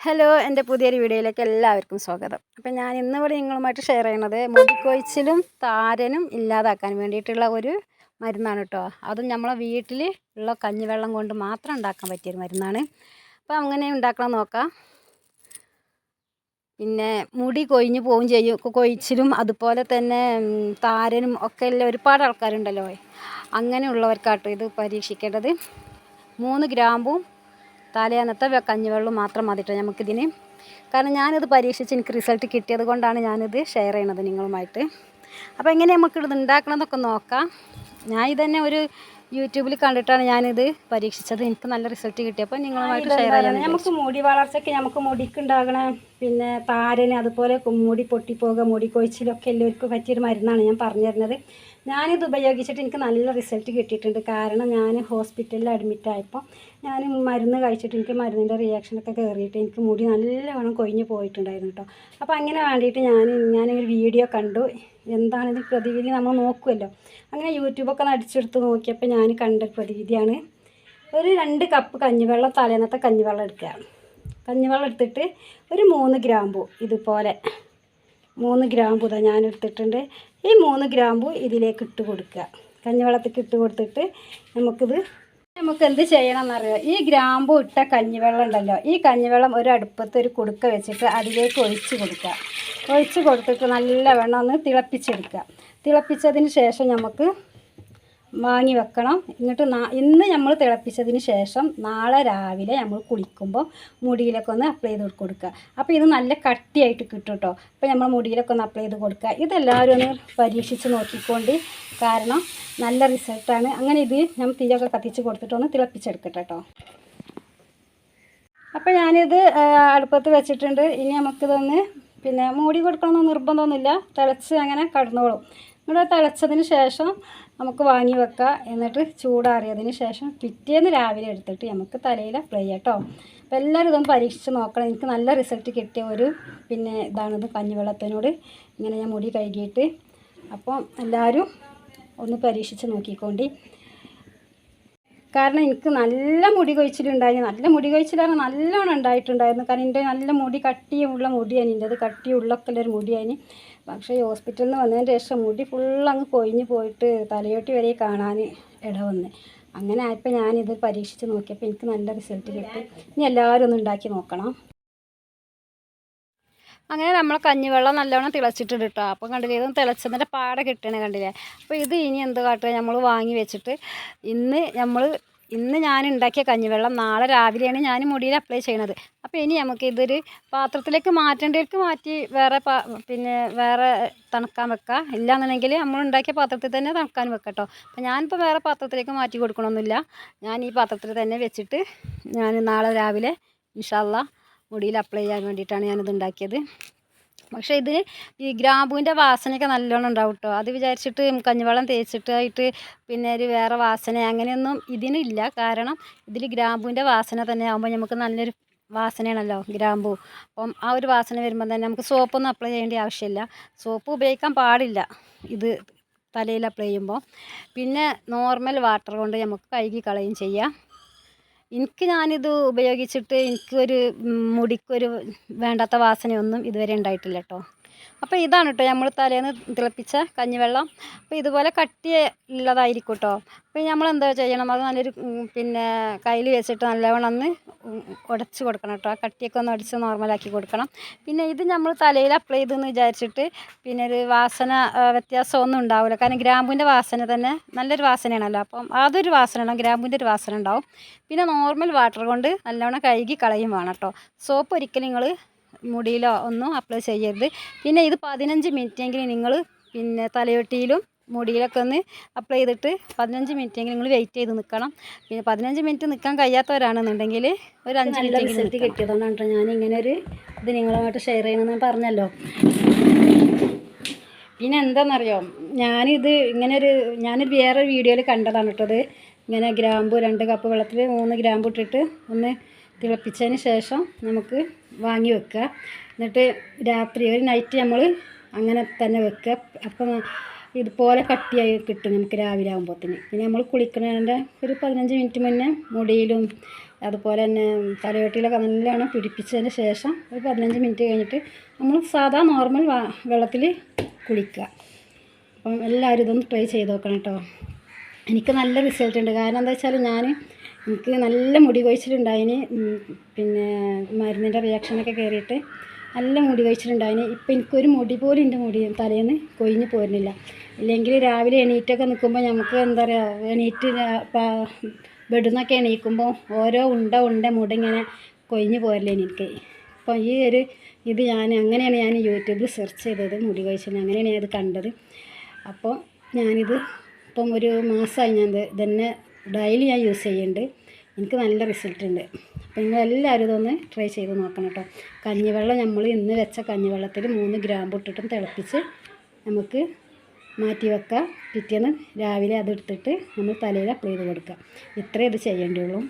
Hello എന്റെ പുതിയൊരു വീഡിയോയിലേക്ക് എല്ലാവർക്കും സ്വാഗതം. അപ്പം ഞാൻ ഇന്ന് ഇവിടെ നിങ്ങളുമായിട്ട് ഷെയർ ചെയ്യണത് മുടിക്കൊഴിച്ചിലും താരനും ഇല്ലാതാക്കാൻ വേണ്ടിയിട്ടുള്ള ഒരു മരുന്നാണ് കേട്ടോ അതും നമ്മളെ വീട്ടിൽ ഉള്ള കഞ്ഞിവെള്ളം കൊണ്ട് മാത്രം ഉണ്ടാക്കാൻ പറ്റിയൊരു മരുന്നാണ്. അപ്പോൾ അങ്ങനെ ഉണ്ടാക്കണം നോക്കാം. പിന്നെ മുടി കൊഴിഞ്ഞു പോവും ചെയ്യും. കൊഴിച്ചിലും അതുപോലെ തന്നെ താരനും ഒക്കെ ഉള്ള ഒരുപാട് ആൾക്കാരുണ്ടല്ലോ. അങ്ങനെയുള്ളവർക്കാട്ടോ ഇത് പരീക്ഷിക്കേണ്ടത്. മൂന്ന് ഗ്രാമ്പും തലേന്നത്തെ വെ- കഞ്ഞിവെള്ളം മാത്രം മതിട്ടോ നമുക്കിതിന്. കാരണം ഞാനിത് പരീക്ഷിച്ച് എനിക്ക് റിസൾട്ട് കിട്ടിയത് കൊണ്ടാണ് ഞാനിത് ഷെയർ ചെയ്യണത് നിങ്ങളുമായിട്ട്. അപ്പോൾ എങ്ങനെ നമുക്കിത് ഉണ്ടാക്കണമെന്നൊക്കെ നോക്കാം. ഞാൻ ഇതന്നെ ഒരു യൂട്യൂബിൽ കണ്ടിട്ടാണ് ഞാനിത് പരീക്ഷിച്ചത്. എനിക്ക് നല്ല റിസൾട്ട് കിട്ടിയപ്പോൾ നിങ്ങളുമായിട്ട് ഷെയർ ചെയ്യണം നമുക്ക് മുടി വളർച്ചയ്ക്ക് നമുക്ക് മുടിക്കുണ്ടാകണ പിന്നെ താരന് അതുപോലെ മുടി പൊട്ടിപ്പോകുക മുടി കൊഴിച്ചിലൊക്കെ എല്ലാവർക്കും പറ്റിയൊരു മരുന്നാണ് ഞാൻ പറഞ്ഞു തരുന്നത് ഞാനിത് ഉപയോഗിച്ചിട്ട് എനിക്ക് നല്ല റിസൾട്ട് കിട്ടിയിട്ടുണ്ട്. കാരണം ഞാൻ ഹോസ്പിറ്റലിൽ അഡ്മിറ്റായപ്പോൾ ഞാൻ മരുന്ന് കഴിച്ചിട്ട് എനിക്ക് മരുന്നിന്റെ റിയാക്ഷനൊക്കെ കയറിയിട്ട് എനിക്ക് മുടി നല്ലവണ്ണം കൊഴിഞ്ഞു പോയിട്ടുണ്ടായിരുന്നു കേട്ടോ അപ്പോൾ അങ്ങനെ വേണ്ടിയിട്ട് ഞാൻ ഞാനൊരു വീഡിയോ കണ്ടു. എന്താണിത് പ്രതിവിധി നമ്മൾ നോക്കുമല്ലോ അങ്ങനെ യൂട്യൂബൊക്കെ ഒന്ന് അടിച്ചെടുത്ത് നോക്കിയപ്പോൾ ഞാൻ കണ്ട പ്രതിവിധിയാണ്. ഒരു രണ്ട് കപ്പ് കഞ്ഞിവെള്ളം തലേന്നത്തെ കഞ്ഞിവെള്ളം എടുക്കുക. കഞ്ഞിവെള്ളം എടുത്തിട്ട് ഒരു മൂന്ന് ഗ്രാമ്പു ഇതുപോലെ. മൂന്ന് ഗ്രാമ്പു ഇതാ ഞാൻ എടുത്തിട്ടുണ്ട് ഈ മൂന്ന് ഗ്രാമ്പു ഇതിലേക്ക് ഇട്ട് കൊടുക്കുക. കഞ്ഞിവെള്ളത്തേക്ക് ഇട്ട് കൊടുത്തിട്ട് നമുക്കിത് നമുക്ക് എന്ത് ചെയ്യണം എന്നറിയോ ഈ ഗ്രാമ്പു ഇട്ട കഞ്ഞിവെള്ളം ഉണ്ടല്ലോ ഈ കഞ്ഞിവെള്ളം ഒരു അടുപ്പത്ത് ഒരു കുടുക്ക വെച്ചിട്ട് അതിലേക്ക് ഒഴിച്ച് കൊടുക്കുക. ഒഴിച്ച് കൊടുത്തിട്ട് നല്ല വെള്ളം ഒന്ന് തിളപ്പിച്ചെടുക്കുക. തിളപ്പിച്ചതിന് ശേഷം നമുക്ക് വാങ്ങി വെക്കണം. എന്നിട്ട് ഇന്ന് നമ്മൾ തിളപ്പിച്ചതിന് ശേഷം നാളെ രാവിലെ നമ്മൾ കുളിക്കുമ്പോൾ മുടിയിലൊക്കെ ഒന്ന് അപ്ലൈ ചെയ്ത് കൊടുക്കുക. അപ്പോൾ ഇത് നല്ല കട്ടിയായിട്ട് കിട്ടും കേട്ടോ അപ്പോൾ നമ്മൾ മുടിയിലൊക്കെ ഒന്ന് അപ്ലൈ ചെയ്ത് കൊടുക്കുക. ഇതെല്ലാവരും ഒന്ന് പരീക്ഷിച്ച് നോക്കിക്കൊണ്ട്. കാരണം നല്ല റിസൾട്ടാണ് അങ്ങനെ ഇത് ഞാൻ തീയൊക്കെ കത്തിച്ച് കൊടുത്തിട്ടൊന്ന് തിളപ്പിച്ചെടുക്കട്ടെ കേട്ടോ അപ്പോൾ ഞാനിത് അടുപ്പത്ത് വെച്ചിട്ടുണ്ട്. ഇനി നമുക്കിതൊന്ന് പിന്നെ മൂടി കൊടുക്കണമെന്ന് നിർബന്ധമൊന്നുമില്ല. തിളച്ച് അങ്ങനെ കടന്നോളും. ഇവിടെ തിളച്ചതിന് ശേഷം നമുക്ക് വാങ്ങി വെക്കാം. എന്നിട്ട് ചൂടാറിയതിന് ശേഷം പിറ്റേന്ന് രാവിലെ എടുത്തിട്ട് നമുക്ക് തലയിൽ അപ്ലൈ ചെയ്യാം കേട്ടോ അപ്പോൾ എല്ലാവരും ഇതൊന്ന് പരീക്ഷിച്ച് നോക്കണം. എനിക്ക് നല്ല റിസൾട്ട് കിട്ടിയ ഒരു പിന്നെ ഇതാണിത് കഞ്ഞിവെള്ളത്തിനോട് ഇങ്ങനെ ഞാൻ മുടി കഴുകിയിട്ട്. അപ്പം എല്ലാവരും ഒന്ന് പരീക്ഷിച്ച് നോക്കിക്കോണ്ടി. കാരണം എനിക്ക് നല്ല മുടി കൊഴിച്ചിലുണ്ടായിരുന്നു. നല്ല മുടി കൊഴിച്ചിലാണ് നല്ലോണം ഉണ്ടായിട്ടുണ്ടായിരുന്നു. കാരണം എന്റെ നല്ല മുടി കട്ടിയുള്ള മുടിയാണ്. എന്റെ അത് കട്ടിയുള്ളൊക്കെ മുടിയാണ്. പക്ഷേ ഈ ഹോസ്പിറ്റലിൽ നിന്ന് വന്നതിന് ശേഷം മുടി ഫുള്ളങ്ങ് കൊഴിഞ്ഞ് പോയിട്ട് തലയോട്ടി വരെ കാണാൻ ഇട വന്ന് അങ്ങനെ ആയപ്പോൾ ഞാനിത് പരീക്ഷിച്ച് നോക്കിയപ്പോൾ എനിക്ക് നല്ല റിസൾട്ട് കിട്ടി. ഇനി എല്ലാവരും ഒന്ന് ഉണ്ടാക്കി നോക്കണം. അങ്ങനെ നമ്മൾ കഞ്ഞിവെള്ളം നല്ലവണ്ണം തിളച്ചിട്ടുണ്ട് കേട്ടോ അപ്പം കണ്ടില്ലേ ഇതും തിളച്ചതിന്റെ പാട കിട്ടണ കണ്ടില്ലേ? അപ്പോൾ ഇത് ഇനി എന്ത് കാട്ടുക നമ്മൾ വാങ്ങി വെച്ചിട്ട് ഇന്ന് നമ്മൾ ഇന്ന് ഞാൻ ഉണ്ടാക്കിയ കഞ്ഞിവെള്ളം നാളെ രാവിലെയാണ് ഞാൻ മുടിയിൽ അപ്ലൈ ചെയ്യണത്. അപ്പോൾ ഇനി നമുക്ക് ഇതൊരു പാത്രത്തിലേക്ക് മാറ്റേണ്ടവർക്ക് മാറ്റി വേറെ പിന്നെ വേറെ തണുക്കാൻ വെക്കാം. ഇല്ലാന്നുണ്ടെങ്കിൽ നമ്മൾ ഉണ്ടാക്കിയ പാത്രത്തിൽ തന്നെ തണുക്കാൻ വെക്കാം കേട്ടോ അപ്പോൾ ഞാനിപ്പോൾ വേറെ പാത്രത്തിലേക്ക് മാറ്റി കൊടുക്കണമൊന്നുമില്ല ഞാൻ ഈ പാത്രത്തിൽ തന്നെ വെച്ചിട്ട് ഞാൻ നാളെ രാവിലെ ഇൻഷാല്ല മുടിയിൽ അപ്ലൈ ചെയ്യാൻ വേണ്ടിയിട്ടാണ് ഞാനിത് ഉണ്ടാക്കിയത്. പക്ഷേ ഇതിന് ഈ ഗ്രാമ്പൂവിന്റെ വാസനയൊക്കെ നല്ലോണം ഉണ്ടാവും കേട്ടോ അത് വിചാരിച്ചിട്ട് കഞ്ഞിവെള്ളം തേച്ചിട്ടായിട്ട് പിന്നെ ഒരു വേറെ വാസന അങ്ങനെയൊന്നും ഇതിനില്ല. കാരണം ഇതിൽ ഗ്രാമ്പൂവിന്റെ വാസന തന്നെ ആകുമ്പോൾ നമുക്ക് നല്ലൊരു വാസനയാണല്ലോ ഗ്രാമ്പൂ. അപ്പം ആ ഒരു വാസന വരുമ്പോൾ തന്നെ നമുക്ക് സോപ്പൊന്നും അപ്ലൈ ചെയ്യേണ്ട ആവശ്യമില്ല. സോപ്പ് ഉപയോഗിക്കാൻ പാടില്ല ഇത് തലയിൽ അപ്ലൈ ചെയ്യുമ്പോൾ. പിന്നെ നോർമൽ വാട്ടർ കൊണ്ട് നമുക്ക് കഴുകി കളയും ചെയ്യാം. എനിക്ക് ഞാനിത് ഉപയോഗിച്ചിട്ട് എനിക്കൊരു മുടിക്കൊരു വേണ്ടാത്ത വാസനയൊന്നും ഇതുവരെ ഉണ്ടായിട്ടില്ല കേട്ടോ അപ്പോൾ ഇതാണ് കേട്ടോ നമ്മൾ തലേന്ന് തിളപ്പിച്ച കഞ്ഞിവെള്ളം. അപ്പോൾ ഇതുപോലെ കട്ടി ഉള്ളതായിരിക്കും കേട്ടോ. അപ്പോൾ നമ്മൾ എന്താ ചെയ്യണം? അത് നല്ലൊരു പിന്നെ കയ്യിൽ വെച്ചിട്ട് നല്ലവണ്ണം ഒന്ന് ഉടച്ച് കൊടുക്കണം കേട്ടോ. ആ കട്ടിയൊക്കെ ഒന്ന് ഉടച്ച് നോർമലാക്കി കൊടുക്കണം. പിന്നെ ഇത് നമ്മൾ തലയിൽ അപ്ലൈ ചെയ്തെന്ന് വിചാരിച്ചിട്ട് പിന്നെ ഒരു വാസന വ്യത്യാസമൊന്നും ഉണ്ടാവില്ല. കാരണം ഗ്രാമ്പൂവിന്റെ വാസന തന്നെ നല്ലൊരു വാസനയാണല്ലോ. അപ്പം അതൊരു വാസന ഉണ്ടാവും. ഗ്രാമ്പൂവിന്റെ ഒരു വാസന ഉണ്ടാവും. പിന്നെ നോർമൽ വാട്ടർ കൊണ്ട് നല്ലവണ്ണം കഴുകി കളയും വേണം കേട്ടോ. സോപ്പ് ഒരിക്കലും നിങ്ങൾ മുടിയിലോ ഒന്നും അപ്ലൈ ചെയ്യരുത്. പിന്നെ ഇത് പതിനഞ്ച് മിനിറ്റെങ്കിലും നിങ്ങൾ പിന്നെ തലയൊട്ടിയിലും മുടിയിലൊക്കെ ഒന്ന് അപ്ലൈ ചെയ്തിട്ട് പതിനഞ്ച് മിനിറ്റെങ്കിലും നിങ്ങൾ വെയിറ്റ് ചെയ്ത് നിൽക്കണം. പിന്നെ പതിനഞ്ച് മിനിറ്റ് നിൽക്കാൻ കഴിയാത്തവരാണെന്നുണ്ടെങ്കിൽ ഒരു അഞ്ച് മിനിറ്റ് റിസൾട്ട് കിട്ടിയതുകൊണ്ടാണ് കേട്ടോ. ഞാൻ ഇങ്ങനെ ഒരു ഇത് നിങ്ങളുമായിട്ട് ഷെയർ ചെയ്യണമെന്ന് ഞാൻ പറഞ്ഞല്ലോ. പിന്നെ എന്താണെന്നറിയോ ഞാനിത് ഇങ്ങനൊരു ഞാനൊരു വേറെ വീഡിയോയിൽ കണ്ടതാണ് കേട്ടോ ഇത്. ഇങ്ങനെ ഗ്രാമ്പു രണ്ട് കപ്പ് വെള്ളത്തിൽ മൂന്ന് ഗ്രാമ്പ് ഇട്ടിട്ട് ഒന്ന് തിളപ്പിച്ചതിന് ശേഷം നമുക്ക് വാങ്ങി വെക്കുക. എന്നിട്ട് രാത്രി ഒരു നൈറ്റ് നമ്മൾ അങ്ങനെ തന്നെ വെക്കുക. അപ്പം ഇതുപോലെ കട്ടിയായി കിട്ടും നമുക്ക് രാവിലെ ആകുമ്പോഴത്തേന് പിന്നെ നമ്മൾ കുളിക്കുന്നതിന്റെ ഒരു പതിനഞ്ച് മിനിറ്റ് മുന്നേ മുടിയിലും അതുപോലെ തന്നെ തലയോട്ടിയിലൊക്കെ നല്ലോണം പിടിപ്പിച്ചതിന് ശേഷം ഒരു പതിനഞ്ച് മിനിറ്റ് കഴിഞ്ഞിട്ട് നമ്മൾ സാധാ നോർമൽ വെള്ളത്തിൽ കുളിക്കുക. അപ്പം എല്ലാവരും ഇതൊന്ന് ട്രൈ ചെയ്ത് നോക്കണം കേട്ടോ. എനിക്ക് നല്ല റിസൾട്ട് ഉണ്ട്. കാരണം എന്താ വെച്ചാൽ ഞാൻ എനിക്ക് നല്ല മുടി കൊഴിച്ചിലുണ്ടായിന്. പിന്നെ മരുന്നിന്റെ റിയാക്ഷനൊക്കെ കയറിയിട്ട് നല്ല മുടി കൊഴിച്ചിലുണ്ടായിന്. ഇപ്പം എനിക്കൊരു മുടി പോലും എന്റെ മുടി തലേന്ന് കൊഴിഞ്ഞ് പോരുന്നില്ല. ഇല്ലെങ്കിൽ രാവിലെ എണീറ്റൊക്കെ നിൽക്കുമ്പോൾ നമുക്ക് എന്താ പറയുക എണീറ്റ് നിന്നൊക്കെ എണീക്കുമ്പോൾ ഓരോ ഉണ്ട ഉണ്ട മുടി ഇങ്ങനെ കൊഴിഞ്ഞ് പോരല്ലേ എനിക്ക്. അപ്പോൾ ഈ ഒരു ഇത് ഞാൻ അങ്ങനെയാണ് ഞാൻ യൂട്യൂബിൽ സെർച്ച് ചെയ്തത് മുടി കഴിച്ചത് അങ്ങനെയാണ് ഞാൻ ഇത് കണ്ടത്. അപ്പോൾ ഞാനിത് ഇപ്പം ഒരു മാസമായി ഞാൻ ഇത് ഇതന്നെ ഡെയിലി ഞാൻ യൂസ് ചെയ്യുന്നുണ്ട്. എനിക്ക് നല്ല റിസൾട്ട് ഉണ്ട്. അപ്പോൾ നിങ്ങളെല്ലാവരും ഇതൊന്ന് ട്രൈ ചെയ്ത് നോക്കണം കേട്ടോ. കഞ്ഞിവെള്ളം നമ്മൾ ഇന്ന് വെച്ച കഞ്ഞിവെള്ളത്തിൽ മൂന്ന് ഗ്രാമ്പ് ഇട്ടിട്ടും തിളപ്പിച്ച് നമുക്ക് മാറ്റി വെക്കാം. പിറ്റേന്ന് രാവിലെ അതെടുത്തിട്ട് നമ്മൾ തലയിൽ അപ്ലൈ ചെയ്ത് കൊടുക്കുക ഇത്രേ ഇത് ചെയ്യേണ്ടിയുള്ളൂ.